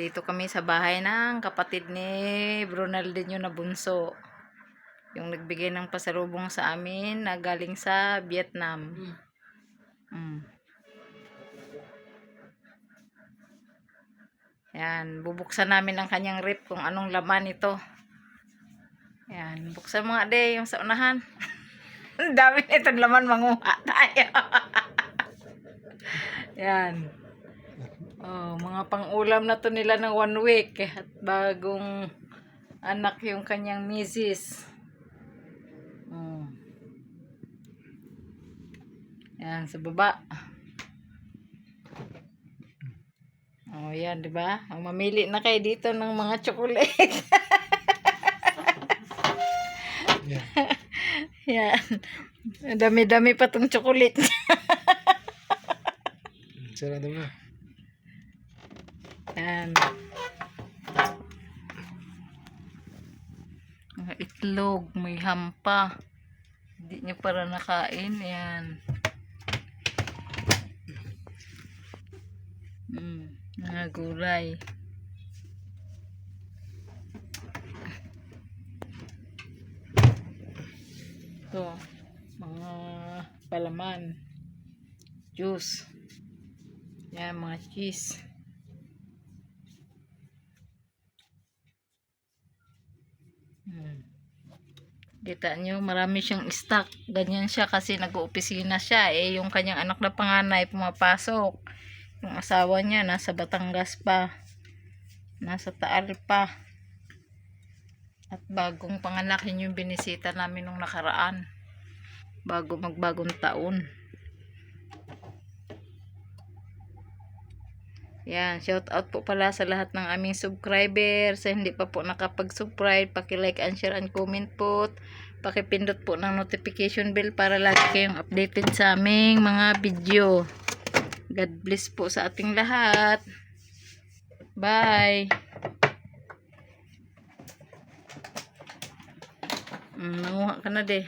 Dito kami sa bahay ng kapatid ni Brunaldinho na bunso. Yung nagbigay ng pasalubong sa amin na galing sa Vietnam. Mm. Yan, bubuksan namin ang kanyang rip kung anong laman ito. Yan, buksan mo nga de yung sa unahan. Ang dami nitong laman manguha tayo. Yan. Oh, mga pang-ulam na to nila ng one week at bagong anak yung kanyang misis. Mm. Yan, sa baba. Oh, yan, di ba? Ang mamili na kayo dito ng mga chocolate. Yeah. yan. Dami-dami pa tong chocolate. Sarado mo. Yan. Mga itlog, may hampa. Hindi nyo para nakain. Yan. Mm, mga gulay. Ito, mga palaman. Juice. Yan, mga cheese. Hmm. Kita nyo, marami siyang stock. Ganyan siya kasi nag-opisina siya. Eh, yung kanyang anak na panganay pumapasok. Yung asawa niya nasa Batangas pa. Nasa Taal pa. At bagong panganak yun yung binisita namin nung nakaraan. Bago magbagong taon. Yan, shout out po pala sa lahat ng aming subscriber. Sa hindi pa po nakapag-subscribe, paki-like and share and comment po. Pakipindot po ng notification bell para lagi kayong updated sa aming mga video. God bless po sa ating lahat. Bye. Mm, nanguha ka na de.